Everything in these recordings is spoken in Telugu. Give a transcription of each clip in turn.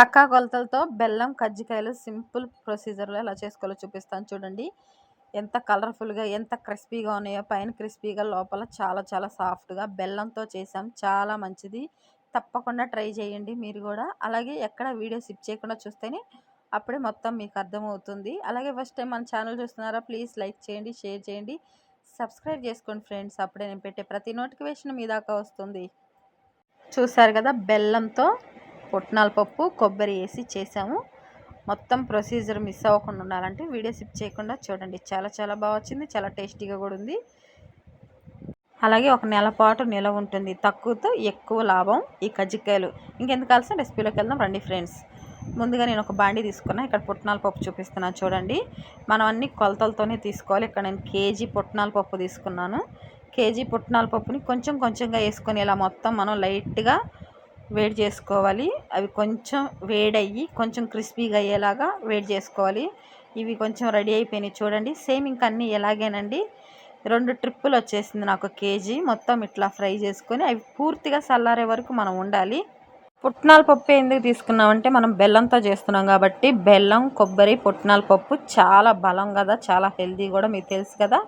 పక్కా కొలతలతో బెల్లం కజ్జికాయలు సింపుల్ ప్రొసీజర్లో ఎలా చేసుకోవాలో చూపిస్తాను చూడండి. ఎంత కలర్ఫుల్గా ఎంత క్రిస్పీగా ఉన్నాయో పైన క్రిస్పీగా లోపల చాలా చాలా సాఫ్ట్గా బెల్లంతో చేసాం చాలా మంచిది. తప్పకుండా ట్రై చేయండి మీరు కూడా. అలాగే ఎక్కడ వీడియో సిప్ చేయకుండా చూస్తేనే అప్పుడే మొత్తం మీకు అర్థమవుతుంది. అలాగే ఫస్ట్ టైం మన ఛానల్ చూస్తున్నారా ప్లీజ్ లైక్ చేయండి షేర్ చేయండి. సబ్స్క్రైబ్ చేసుకోండి ఫ్రెండ్స్. అప్పుడే నేను పెట్టే ప్రతి నోటిఫికేషన్ మీ దాకా వస్తుంది. చూసారు కదా బెల్లంతో పుట్నాల పప్పు కొబ్బరి వేసి చేసాము. మొత్తం ప్రొసీజర్ మిస్ అవ్వకుండా ఉండాలంటే వీడియో స్కిప్ చేయకుండా చూడండి. చాలా చాలా బాగా వచ్చింది. చాలా టేస్టీగా కూడా ఉంది. అలాగే ఒక నెల పాటు నిలవ ఉంటుంది. తక్కువతో ఎక్కువ లాభం ఈ కజ్జికాయలు. ఇంకెందుకు కావాల్సిన రెసిపీలోకి వెళ్దాం. రండి ఫ్రెండ్స్ ముందుగా నేను ఒక బాండి తీసుకున్నా. ఇక్కడ పుట్నాల పప్పు చూపిస్తున్నాను. చూడండి. మనం అన్ని కొలతలతోనే తీసుకోవాలి. ఇక్కడ నేను కేజీ పుట్నాల పప్పు తీసుకున్నాను. కేజీ పుట్నాల పప్పుని కొంచెం కొంచెంగా వేసుకొని ఇలా మొత్తం మనం లైట్గా వేడి చేసుకోవాలి. అవి కొంచెం వేడయ్యి కొంచెం క్రిస్పీగా అయ్యేలాగా వేడి చేసుకోవాలి. ఇవి కొంచెం రెడీ అయిపోయినాయి చూడండి. సేమ్ ఇంక అన్నీ ఎలాగేనండి? రెండు ట్రిప్పులు వచ్చేసింది నాకు కేజీ. మొత్తం ఇట్లా ఫ్రై చేసుకొని అవి పూర్తిగా చల్లారే వరకు మనం ఉండాలి. పుట్నాల పప్పు ఎందుకు తీసుకున్నామంటే మనం బెల్లంతో చేస్తున్నాం కాబట్టి బెల్లం కొబ్బరి పుట్నాల పప్పు చాలా బలం కదా చాలా హెల్దీ కూడా మీకు తెలుసు కదా.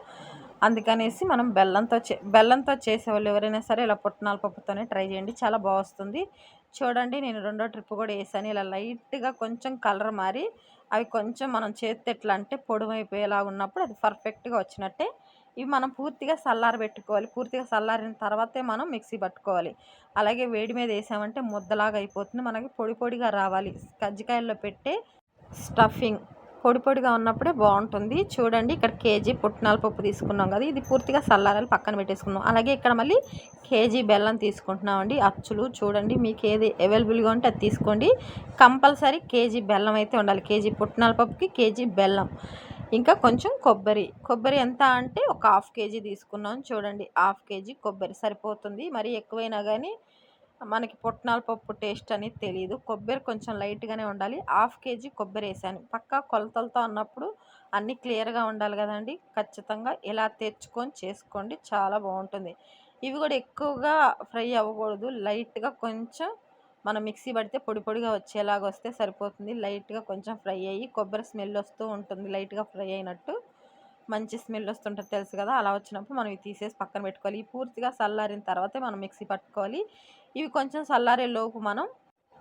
అందుకనేసి మనం బెల్లంతో చే బెల్లంతో చేసేవాళ్ళు ఎవరైనా సరే ఇలా పుట్నాల పప్పుతోనే ట్రై చేయండి. చాలా బాగుస్తుంది. చూడండి నేను రెండో ట్రిప్ కూడా వేసాను. ఇలా లైట్గా కొంచెం కలర్ మారి అవి కొంచెం మనం చేతి ఎట్లా అంటే పొడవైపోయేలా ఉన్నప్పుడు అది పర్ఫెక్ట్గా వచ్చినట్టే. ఇవి మనం పూర్తిగా చల్లారి పెట్టుకోవాలి. పూర్తిగా చల్లారిన తర్వాతే మనం మిక్సీ పట్టుకోవాలి. అలాగే వేడి మీద వేసామంటే ముద్దలాగా అయిపోతుంది. మనకి పొడి పొడిగా రావాలి. కజ్జికాయల్లో పెట్టే స్టఫింగ్ పొడి పొడిగా ఉన్నప్పుడే బాగుంటుంది. చూడండి ఇక్కడ కేజీ పుట్నాల పప్పు తీసుకున్నాం కదా ఇది పూర్తిగా సల్లారాలు పక్కన పెట్టేసుకున్నాం. అలాగే ఇక్కడ మళ్ళీ కేజీ బెల్లం తీసుకుంటున్నామండి అచ్చులు. చూడండి మీకు ఏది అవైలబుల్గా ఉంటే అది తీసుకోండి. కంపల్సరీ కేజీ బెల్లం అయితే ఉండాలి. కేజీ పుట్నాల పప్పుకి కేజీ బెల్లం. ఇంకా కొంచెం కొబ్బరి. కొబ్బరి ఎంత అంటే ఒక హాఫ్ కేజీ తీసుకున్నాం. చూడండి హాఫ్ కేజీ కొబ్బరి సరిపోతుంది. మరి ఎక్కువైనా కానీ మనకి పుట్నాల పప్పు టేస్ట్ అనేది తెలియదు కొబ్బరి కొంచెం లైట్గానే ఉండాలి. హాఫ్ కేజీ కొబ్బరి వేసాను. పక్కా కొలతలతో అన్నప్పుడు అన్నీ క్లియర్గా ఉండాలి కదండి. ఖచ్చితంగా ఇలా తెచ్చుకొని చేసుకోండి. చాలా బాగుంటుంది. ఇవి కూడా ఎక్కువగా ఫ్రై అవ్వకూడదు. లైట్గా కొంచెం మనం మిక్సీ పడితే పొడి పొడిగా వచ్చేలాగా వస్తే సరిపోతుంది. లైట్గా కొంచెం ఫ్రై అయ్యి కొబ్బరి స్మెల్ వస్తూ ఉంటుంది. లైట్గా ఫ్రై అయినట్టు మంచి స్మెల్ వస్తుంటుంది తెలుసు కదా అలా వచ్చినప్పుడు మనం ఇవి తీసేసి పక్కన పెట్టుకోవాలి. ఈ పూర్తిగా చల్లారిన తర్వాతే మనం మిక్సీ పట్టుకోవాలి. ఇవి కొంచెం చల్లారే లోపు మనం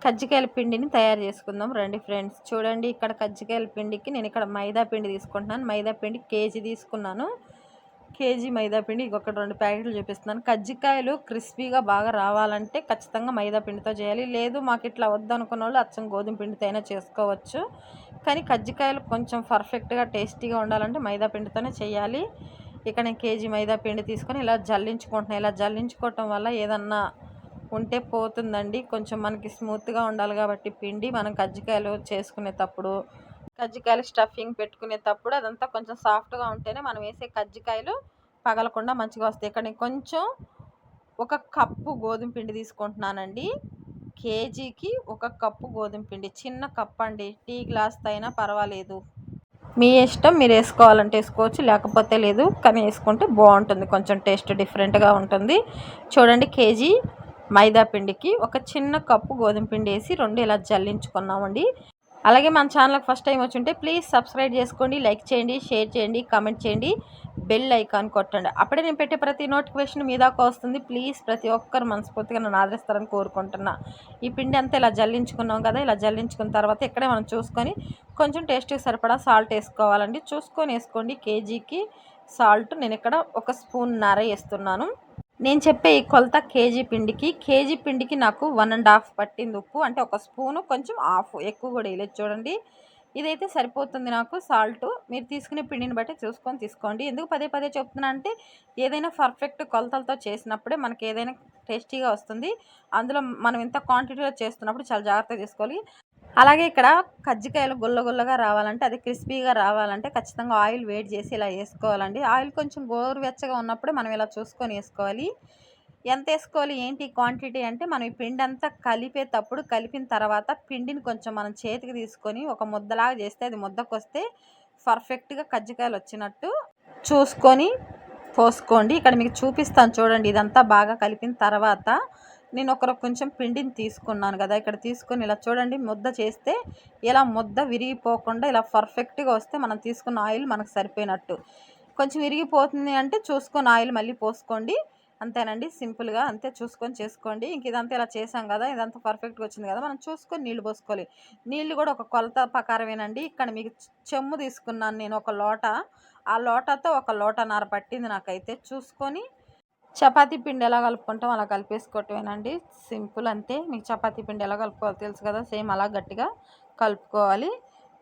కజ్జికాయల పిండిని తయారు చేసుకుందాం. రండి ఫ్రెండ్స్ చూడండి ఇక్కడ కజ్జికాయల పిండికి నేను ఇక్కడ మైదా పిండి తీసుకుంటున్నాను. మైదా పిండి కేజీ తీసుకున్నాను. కేజీ మైదా పిండి ఇంకొక రెండు ప్యాకెట్లు చూపిస్తున్నాను. కజ్జికాయలు క్రిస్పీగా బాగా రావాలంటే ఖచ్చితంగా మైదా పిండితో చేయాలి. లేదు మాకు ఇట్లా వద్దనుకున్న వాళ్ళు అచ్చం గోధుమ పిండితో అయినా చేసుకోవచ్చు. కానీ కజ్జికాయలు కొంచెం పర్ఫెక్ట్గా టేస్టీగా ఉండాలంటే మైదా పిండితోనే చేయాలి. ఇక్కడ నేను కేజీ మైదా పిండి తీసుకొని ఇలా జల్లించుకుంటున్నాను ఇలా జల్లించుకోవటం వల్ల ఏదన్నా ఉంటే పోతుందండి. కొంచెం మనకి స్మూత్గా ఉండాలి కాబట్టి పిండి మనం కజ్జికాయలు చేసుకునేటప్పుడు కజ్జికాయలు స్టఫింగ్ పెట్టుకునేటప్పుడు అదంతా కొంచెం సాఫ్ట్గా ఉంటేనే మనం వేసే కజ్జికాయలు పగలకుండా మంచిగా వస్తాయి. ఇక్కడ నేను కొంచెం ఒక కప్పు గోధుమ పిండి తీసుకుంటున్నానండి. కేజీకి ఒక కప్పు గోధుమ పిండి. చిన్న కప్ అండి టీ గ్లాస్ అయినా పర్వాలేదు. మీ ఇష్టం మీరు వేసుకోవాలంటే వేసుకోవచ్చు లేకపోతే లేదు కానీ వేసుకుంటే బాగుంటుంది. కొంచెం టేస్ట్ డిఫరెంట్గా ఉంటుంది. చూడండి కేజీ మైదా పిండికి ఒక చిన్న కప్పు గోధుమ పిండి వేసి రెండు ఇలా జల్లించుకున్నామండి. అలాగే మన ఛానల్కి ఫస్ట్ టైం వచ్చి ఉంటే ప్లీజ్ సబ్స్క్రైబ్ చేసుకోండి లైక్ చేయండి షేర్ చేయండి కామెంట్ చేయండి బెల్ ఐకాన్ కొట్టండి. అప్పుడే నేను పెట్టే ప్రతి నోటిఫికేషన్ మీ దాకా వస్తుంది. ప్లీజ్ ప్రతి ఒక్కరు మనస్ఫూర్తిగా నన్ను ఆదరిస్తారని కోరుకుంటున్నా. ఈ పిండి అంతా ఇలా జల్లించుకున్నాం కదా ఇలా జల్లించుకున్న తర్వాత ఇక్కడే మనం చూసుకొని కొంచెం టేస్ట్కి సరిపడా సాల్ట్ వేసుకోవాలండి. చూసుకొని వేసుకోండి కేజీకి సాల్ట్. నేను ఇక్కడ ఒక స్పూన్ నర వేస్తున్నాను. నేను చెప్పే ఈ కొలత కేజీ పిండికి కేజీ పిండికి నాకు వన్ అండ్ హాఫ్ పట్టింది ఉప్పు. అంటే ఒక స్పూను కొంచెం హాఫ్ ఎక్కువ కూడా వేయలేదు. చూడండి ఇదైతే సరిపోతుంది నాకు. సాల్ట్ మీరు తీసుకునే పిండిని బట్టి చూసుకొని తీసుకోండి. ఎందుకు పదే పదే చెప్తున్నా అంటే ఏదైనా పర్ఫెక్ట్ కొలతలతో చేసినప్పుడే మనకి ఏదైనా టేస్టీగా వస్తుంది. అందులో మనం ఇంత క్వాంటిటీలో చేస్తున్నప్పుడు చాలా జాగ్రత్తగా తీసుకోవాలి. అలాగే ఇక్కడ కజ్జికాయలు గుల్ల గుల్లగా రావాలంటే అది క్రిస్పీగా రావాలంటే ఖచ్చితంగా ఆయిల్ వేడి చేసి ఇలా వేసుకోవాలండి. ఆయిల్ కొంచెం గోరువెచ్చగా ఉన్నప్పుడే మనం ఇలా చూసుకొని వేసుకోవాలి. ఎంత వేసుకోవాలి? ఏంటి క్వాంటిటీ అంటే మనం ఈ పిండి అంతా కలిపేటప్పుడు కలిపిన తర్వాత పిండిని కొంచెం మనం చేతికి తీసుకొని ఒక ముద్దలాగా చేస్తే అది ముద్దకు వస్తే పర్ఫెక్ట్గా కజ్జికాయలు వచ్చినట్టు చూసుకొని పోసుకోండి. ఇక్కడ మీకు చూపిస్తాను చూడండి ఇదంతా బాగా కలిపిన తర్వాత నేను ఒక కొంచెం పిండిని తీసుకున్నాను కదా ఇక్కడ తీసుకొని ఇలా చూడండి ముద్ద చేస్తే ఇలా ముద్ద విరిగిపోకుండా ఇలా పర్ఫెక్ట్గా వస్తే మనం తీసుకున్న ఆయిల్ మనకు సరిపోయినట్టు. కొంచెం విరిగిపోతుంది అంటే చూసుకొని ఆయిల్ మళ్ళీ పోసుకోండి. అంతేనండి సింపుల్గా అంతే చూసుకొని చేసుకోండి. ఇంక ఇదంతా ఇలా చేసాం కదా ఇదంతా పర్ఫెక్ట్గా వచ్చింది కదా మనం చూసుకొని నీళ్ళు పోసుకోవాలి. నీళ్ళు కూడా ఒక కొలత ప్రకారమేనండి. ఇక్కడ మీకు చెమ్ము తీసుకున్నాను నేను ఒక లోట. ఆ లోటతో ఒక లోటన్నర పట్టింది నాకైతే. చూసుకొని చపాతీ పిండి ఎలా కలుపుకుంటాం అలా కలిపేసుకోవటమేనండి. సింపుల్ అంతే. మీకు చపాతీ పిండి ఎలా కలుపుకోవాలి తెలుసు కదా సేమ్ అలా గట్టిగా కలుపుకోవాలి.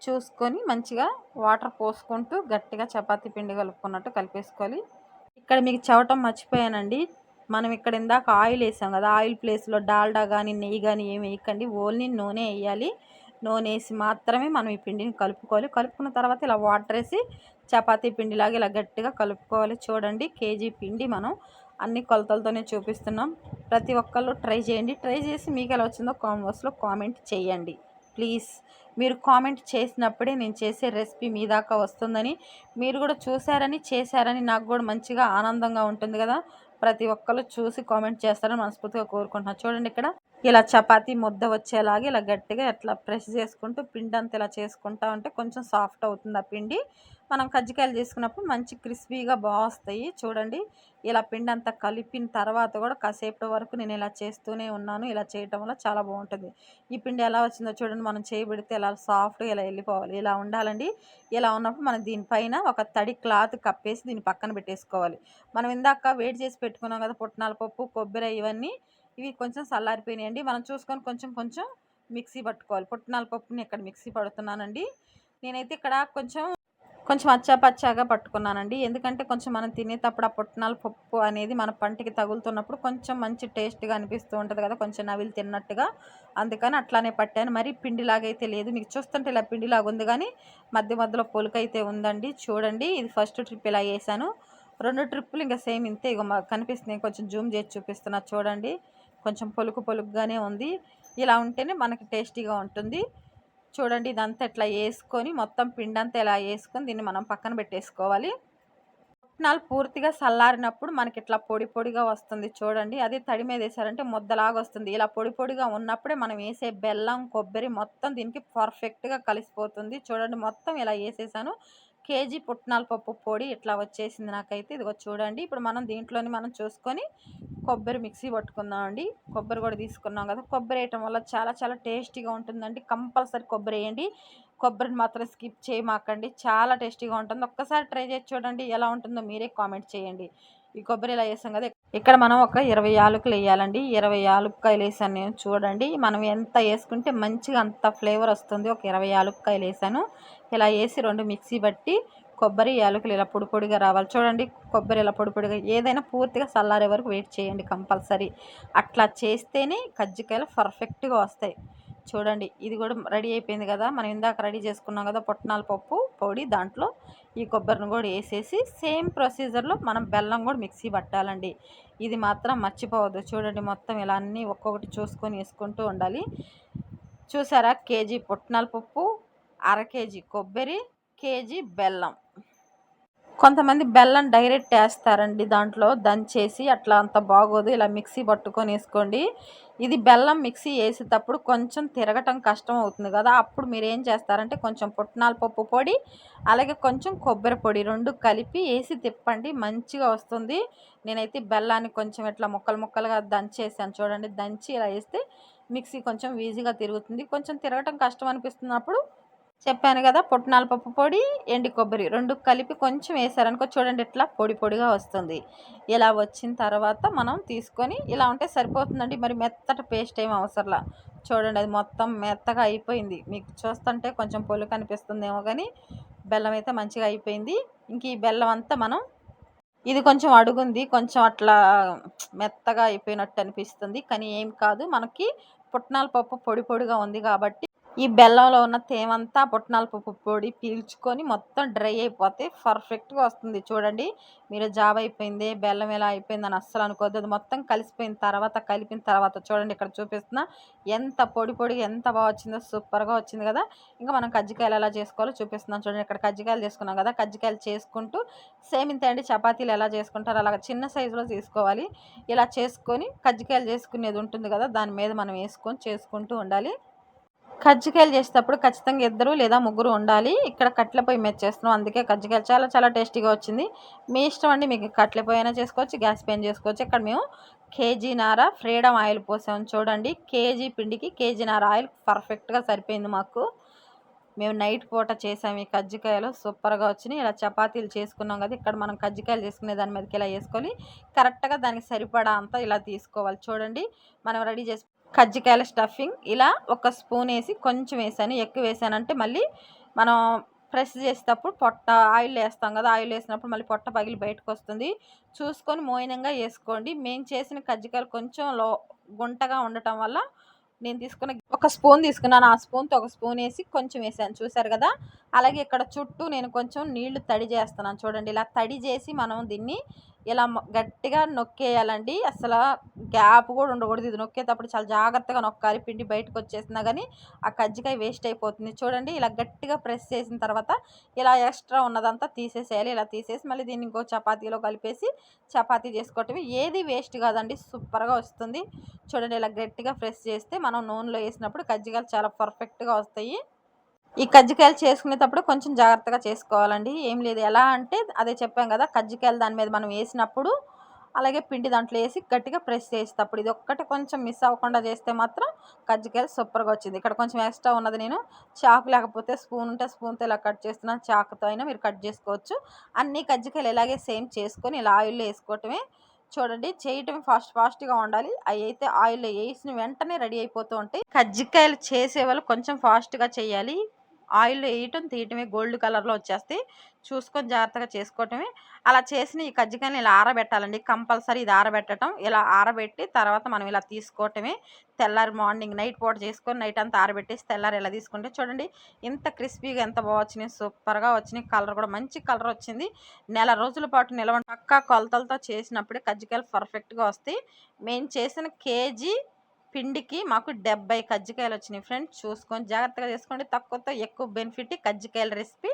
చూసుకొని మంచిగా వాటర్ పోసుకుంటూ గట్టిగా చపాతీ పిండి కలుపుకున్నట్టు కలిపేసుకోవాలి. ఇక్కడ మీకు చవటం మర్చిపోయానండి. మనం ఇక్కడ ఇందాక ఆయిల్ వేసాం కదా ఆయిల్ ప్లేస్లో డాల్డా కానీ నెయ్యి కానీ ఏమి వేయకండి. ఓన్లీ నూనె వేయాలి. నూనె వేసి మాత్రమే మనం ఈ పిండిని కలుపుకోవాలి. కలుపుకున్న తర్వాత ఇలా వాటర్ వేసి చపాతీ పిండిలాగా ఇలా గట్టిగా కలుపుకోవాలి. చూడండి కేజీ పిండి మనం అన్ని కొలతలతోనే చూపిస్తున్నాం. ప్రతి ఒక్కళ్ళు ట్రై చేయండి. ట్రై చేసి మీకు ఎలా వచ్చిందో కామెంట్స్లో కామెంట్ చేయండి. ప్లీజ్. మీరు కామెంట్ చేసినప్పుడే నేను చేసే రెసిపీ మీ దాకా వస్తుందని. మీరు కూడా చూసారని చేశారని నాకు కూడా మంచిగా ఆనందంగా ఉంటుంది కదా. ప్రతి ఒక్కళ్ళు చూసి కామెంట్ చేస్తారని మనస్ఫూర్తిగా కోరుకుంటున్నాను చూడండి ఇక్కడ. ఇలా చపాతీ ముద్ద వచ్చేలాగా ఇలా గట్టిగా ఇట్లా ప్రెస్ చేసుకుంటూ పిండి అంతా ఇలా చేసుకుంటా ఉంటే కొంచెం సాఫ్ట్ అవుతుంది ఆ పిండి. మనం కజ్జికాయలు చేసుకున్నప్పుడు మంచి క్రిస్పీగా బాగుస్తాయి. చూడండి ఇలా పిండి అంతా కలిపిన తర్వాత కూడా కాసేపటి వరకు నేను ఇలా చేస్తూనే ఉన్నాను. ఇలా చేయటం వల్ల చాలా బాగుంటుంది. ఈ పిండి ఎలా వచ్చిందో చూడండి మనం చేయబెడితే ఇలా సాఫ్ట్గా ఇలా వెళ్ళిపోవాలి. ఇలా ఉండాలండి. ఇలా ఉన్నప్పుడు మనం దీనిపైన ఒక తడి క్లాత్ కప్పేసి దీన్ని పక్కన పెట్టేసుకోవాలి. మనం ఇందాక వేడి చేసి పెట్టుకున్నాం కదా పుట్నాల పప్పు కొబ్బరి ఇవన్నీ ఇవి కొంచెం చల్లారిపోయినాయండి మనం చూసుకొని కొంచెం కొంచెం మిక్సీ పట్టుకోవాలి. పుట్టినాల పప్పుని ఇక్కడ మిక్సీ పడుతున్నానండి. నేనైతే ఇక్కడ కొంచెం కొంచెం అచ్చా పచ్చాగా పట్టుకున్నానండి. ఎందుకంటే కొంచెం మనం తినేటప్పుడు ఆ పుట్నాల పప్పు అనేది మన పంటికి తగులుతున్నప్పుడు కొంచెం మంచి టేస్ట్గా అనిపిస్తూ ఉంటుంది కదా. కొంచెం నవిలు తిన్నట్టుగా. అందుకని అట్లానే పట్టాను. మరి పిండిలాగా అయితే లేదు. మీకు చూస్తుంటే ఇలా పిండిలాగా ఉంది కానీ మధ్య మధ్యలో పొలుకైతే ఉందండి. చూడండి. ఇది ఫస్ట్ ట్రిప్ ఇలా వేసాను రెండు ట్రిప్పులు ఇంకా సేమ్ ఇంతే. ఇక కనిపిస్తున్నాయి. కొంచెం జూమ్ చేసి చూపిస్తున్నా. చూడండి. కొంచెం పొలుకు పొలుగ్గానే ఉంది. ఇలా ఉంటేనే మనకి టేస్టీగా ఉంటుంది. చూడండి ఇదంతా ఇట్లా వేసుకొని మొత్తం పిండి అంతా ఇలా వేసుకొని దీన్ని మనం పక్కన పెట్టేసుకోవాలి. పుట్నాలు పూర్తిగా చల్లారినప్పుడు మనకి ఇట్లా పొడి పొడిగా వస్తుంది. చూడండి. అది తడి మీద వేసారంటే ముద్దలాగా వస్తుంది. ఇలా పొడి పొడిగా ఉన్నప్పుడే మనం వేసే బెల్లం కొబ్బరి మొత్తం దీనికి పర్ఫెక్ట్గా కలిసిపోతుంది. చూడండి మొత్తం ఇలా వేసేసాను. కేజీ పుట్నాల పప్పు పొడి ఇట్లా వచ్చేసింది నాకైతే. ఇదిగో చూడండి ఇప్పుడు మనం దీంట్లోని మనం చూసుకొని కొబ్బరి మిక్సీ పట్టుకుందామండి. కొబ్బరి కూడా తీసుకున్నాం కదా. కొబ్బరి వేయటం వల్ల చాలా చాలా టేస్టీగా ఉంటుందండి. కంపల్సరీ కొబ్బరి వేయండి. కొబ్బరిని మాత్రం స్కిప్ చేయమాకండి. చాలా టేస్టీగా ఉంటుంది. ఒక్కసారి ట్రై చేసి చూడండి ఎలా ఉంటుందో మీరే కామెంట్ చేయండి. ఈ కొబ్బరి ఇలా వేసాం కదా? ఇక్కడ మనం ఒక ఇరవై యాలకులు వేయాలండి. ఇరవై యాలక్కాయలు వేసాను నేను చూడండి. మనం ఎంత వేసుకుంటే మంచిగా అంత ఫ్లేవర్ వస్తుంది. ఒక ఇరవై యాలక్కాయలు వేసాను. ఇలా వేసి రెండు మిక్సీ బట్టి కొబ్బరి యాలకులు ఇలా పొడి పొడిగా రావాలి. చూడండి కొబ్బరి ఇలా పొడి పొడిగా. ఏదైనా పూర్తిగా చల్లారే వరకు వెయిట్ చేయండి కంపల్సరీ. అట్లా చేస్తేనే కజ్జికాయలు పర్ఫెక్ట్గా వస్తాయి. చూడండి ఇది కూడా రెడీ అయిపోయింది కదా. మనం ఇందాక రెడీ చేసుకున్నాం కదా పొట్టనాల పప్పు పొడి దాంట్లో ఈ కొబ్బరిని కూడా వేసేసి సేమ్ ప్రొసీజర్లో మనం బెల్లం కూడా మిక్సీ పట్టాలండి. ఇది మాత్రం మర్చిపోవద్దు. చూడండి మొత్తం ఇలా అన్నీ ఒక్కొక్కటి చూసుకొని వేసుకుంటూ ఉండాలి. చూసారా? కేజీ పుట్నాల పప్పు అర కేజీ కొబ్బరి కేజీ బెల్లం. కొంతమంది బెల్లం డైరెక్ట్ వేస్తారండి దాంట్లో దంచేసి అట్లా అంత బాగోదు ఇలా మిక్సీ పట్టుకొని వేసుకోండి. ఇది బెల్లం మిక్సీ వేసేటప్పుడు కొంచెం తిరగటం కష్టం అవుతుంది కదా. అప్పుడు మీరు ఏం చేస్తారంటే కొంచెం పుట్నాల పప్పు పొడి అలాగే కొంచెం కొబ్బరి పొడి రెండు కలిపి వేసి తిప్పండి మంచిగా వస్తుంది. నేనైతే బెల్లాన్ని కొంచెం ఇట్లా ముక్కలు ముక్కలుగా దంచేసాను చూడండి. దంచి ఇలా వేస్తే మిక్సీ కొంచెం ఈజీగా తిరుగుతుంది. కొంచెం తిరగటం కష్టం అనిపిస్తున్నప్పుడు చెప్పాను కదా పుట్నాల పప్పు పొడి ఎండి కొబ్బరి రెండు కలిపి కొంచెం వేసారనుకో చూడండి ఇట్లా పొడి పొడిగా వస్తుంది. ఇలా వచ్చిన తర్వాత మనం తీసుకొని ఇలా ఉంటే సరిపోతుందండి. మరి మెత్తటి పేస్ట్ ఏం అవసరంలా? చూడండి అది మొత్తం మెత్తగా అయిపోయింది. మీకు చూస్తుంటే కొంచెం పొలు కనిపిస్తుందేమో కానీ బెల్లం అయితే మంచిగా అయిపోయింది. ఇంక ఈ బెల్లం అంతా మనం ఇది కొంచెం అడుగుంది కొంచెం అట్లా మెత్తగా అయిపోయినట్టు అనిపిస్తుంది. కానీ ఏం కాదు మనకి పుట్నాల పప్పు పొడి పొడిగా ఉంది కాబట్టి ఈ బెల్లంలో ఉన్న తేమంతా పుట్నాల పప్పు పొడి పీల్చుకొని మొత్తం డ్రై అయిపోతే పర్ఫెక్ట్గా వస్తుంది. చూడండి మీరు జాబ్ అయిపోయింది బెల్లం ఎలా అయిపోయిందని అస్సలు అనుకోద్దు అది మొత్తం కలిసిపోయిన తర్వాత కలిపిన తర్వాత చూడండి ఇక్కడ చూపిస్తున్నా ఎంత పొడి పొడి ఎంత బాగా వచ్చిందో సూపర్గా వచ్చింది కదా. ఇంకా మనం కజ్జికాయలు ఎలా చేసుకోవాలో చూపిస్తున్నాం చూడండి. ఇక్కడ కజ్జికాయలు చేసుకున్నాం కదా కజ్జికాయలు చేసుకుంటూ సేమ్ ఇంత అండి చపాతీలు ఎలా చేసుకుంటారో అలాగ చిన్న సైజులో తీసుకోవాలి. ఇలా చేసుకొని కజ్జికాయలు చేసుకునేది ఉంటుంది కదా దాని మీద మనం వేసుకొని చేసుకుంటూ ఉండాలి. కజ్జికాయలు చేసేటప్పుడు ఖచ్చితంగా ఇద్దరు లేదా ముగ్గురు ఉండాలి. ఇక్కడ కట్టెల పొయ్యి మీద చేస్తున్నాం. అందుకే కజ్జికాయలు చాలా చాలా టేస్టీగా వచ్చింది. మీ ఇష్టం అండి మీకు కట్టెల పొయ్యి అయినా చేసుకోవచ్చు గ్యాస్ పైన చేసుకోవచ్చు. ఇక్కడ మేము కేజీ నార ఫ్రీడమ్ ఆయిల్ పోసాము చూడండి కేజీ పిండికి కేజీ నార ఆయిల్ పర్ఫెక్ట్గా సరిపోయింది మాకు. మేము నైట్ పూట చేసాము ఈ కజ్జికాయలు. సూపర్గా వచ్చినాయి. ఇలా చపాతీలు చేసుకున్నాం కదా ఇక్కడ మనం కజ్జికాయలు చేసుకునే దాని మీదకి ఇలా వేసుకొని కరెక్ట్గా దానికి సరిపడా అంతా ఇలా తీసుకోవాలి. చూడండి మనం రెడీ చేసి కజ్జికాయల స్టఫింగ్. ఇలా ఒక స్పూన్ వేసి కొంచెం వేసాను. ఎక్కువ వేసానంటే మళ్ళీ మనం ప్రెస్ చేసేటప్పుడు పొట్ట ఆయిల్ వేస్తాం కదా ఆయిల్ వేసినప్పుడు మళ్ళీ పొట్ట పగిలి బయటకు వస్తుంది చూసుకొని మోయినంగా వేసుకోండి. మేము చేసిన కజ్జికాయలు కొంచెం లో గుంటగా ఉండటం వల్ల నేను తీసుకున్న ఒక స్పూన్ తీసుకున్నాను. ఆ స్పూన్తో ఒక స్పూన్ వేసి కొంచెం వేసాను. చూసారు కదా? అలాగే ఇక్కడ చుట్టూ నేను కొంచెం నీళ్ళు తడి చేస్తున్నాను. చూడండి ఇలా తడి చేసి మనం దీన్ని ఇలా గట్టిగా నొక్కేయాలండి. అసలు గ్యాప్ కూడా ఉండకూడదు. ఇది నొక్కేటప్పుడు చాలా జాగ్రత్తగా నొక్కాలి. పిండి బయటకు వచ్చేసినా కానీ ఆ కజ్జికాయ వేస్ట్ అయిపోతుంది. చూడండి ఇలా గట్టిగా ప్రెస్ చేసిన తర్వాత ఇలా ఎక్స్ట్రా ఉన్నదంతా తీసేసేయాలి. ఇలా తీసేసి మళ్ళీ దీన్ని ఇంకో చపాతీలో కలిపేసి చపాతీ చేసుకోవటం ఏది వేస్ట్ కాదండి. సూపర్గా వస్తుంది. చూడండి ఇలా గట్టిగా ప్రెస్ చేస్తే మనం నూనెలో వేసినప్పుడు కజ్జికాయలు చాలా పర్ఫెక్ట్గా వస్తాయి. ఈ కజ్జికాయలు చేసుకునేటప్పుడు కొంచెం జాగ్రత్తగా చేసుకోవాలండి. ఏం లేదు ఎలా అంటే అదే చెప్పాం కదా కజ్జికాయలు దాని మీద మనం వేసినప్పుడు అలాగే పిండి దాంట్లో వేసి గట్టిగా ప్రెస్ చేసేటప్పుడు ఇది ఒక్కటి కొంచెం మిస్ అవ్వకుండా చేస్తే మాత్రం కజ్జికాయలు సూపర్గా వచ్చింది. ఇక్కడ కొంచెం ఎక్స్ట్రా ఉన్నది నేను చాకు లేకపోతే స్పూన్ ఉంటే స్పూన్తో ఇలా కట్ చేస్తున్నాను చాకుతో అయినా మీరు కట్ చేసుకోవచ్చు. అన్ని కజ్జికాయలు ఇలాగే సేమ్ చేసుకొని ఇలా ఆయిల్లో వేసుకోవటమే చూడండి చేయటం ఫాస్ట్ ఫాస్ట్గా ఉండాలి. అవి అయితే ఆయిల్లో వేసిన వెంటనే రెడీ అయిపోతూ ఉంటాయి. కజ్జికాయలు చేసే వాళ్ళు కొంచెం ఫాస్ట్గా చేయాలి. ఆయిల్ వేయటం తీయటమే గోల్డ్ కలర్లో వచ్చేస్తే చూసుకొని జాగ్రత్తగా చేసుకోవటమే. అలా చేసిన ఈ కజ్జికాయని ఇలా ఆరబెట్టాలండి. కంపల్సరీ ఇది ఆరబెట్టడం ఇలా ఆరబెట్టి తర్వాత మనం ఇలా తీసుకోవటమే. తెల్లారి మార్నింగ్ నైట్ పూట చేసుకొని నైట్ అంతా ఆరబెట్టేసి తెల్లారి ఇలా తీసుకుంటే చూడండి. ఇంత క్రిస్పీగా ఎంత బాగా వచ్చినాయి. సూపర్గా వచ్చినాయి. కలర్ కూడా మంచి కలర్ వచ్చింది. నెల రోజుల పాటు నిలవ పక్కా కొలతలతో చేసినప్పుడే కజ్జికాయలు పర్ఫెక్ట్గా వస్తాయి. మేము చేసిన కేజీ పిండికి మాకు డెబ్బై కజ్జికాయలు వచ్చినాయి ఫ్రెండ్స్. చూసుకొని జాగ్రత్తగా చేసుకోండి. తక్కువతో ఎక్కువ బెనిఫిట్ కజ్జికాయల రెసిపీ.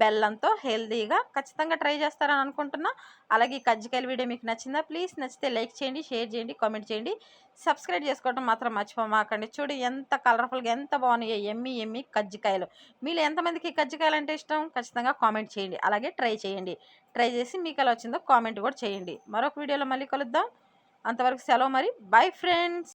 బెల్లంతో హెల్తీగా ఖచ్చితంగా ట్రై చేస్తారని అనుకుంటున్నా. అలాగే ఈ కజ్జికాయల వీడియో మీకు నచ్చిందా? ప్లీజ్ నచ్చితే లైక్ చేయండి షేర్ చేయండి కామెంట్ చేయండి. సబ్స్క్రైబ్ చేసుకోవడం మాత్రం మర్చిపోమాకండి. చూడు ఎంత కలర్ఫుల్గా ఎంత బాగున్నాయో ఎమ్మి ఎమ్మి కజ్జికాయలు. మీరు ఎంతమందికి కజ్జికాయలు అంటే ఇష్టం? ఖచ్చితంగా కామెంట్ చేయండి. అలాగే ట్రై చేయండి. ట్రై చేసి మీకు ఎలా వచ్చిందో కామెంట్ కూడా చేయండి. మరొక వీడియోలో మళ్ళీ కలుద్దాం. అంతవరకు సెలవు మరి. Bye friends.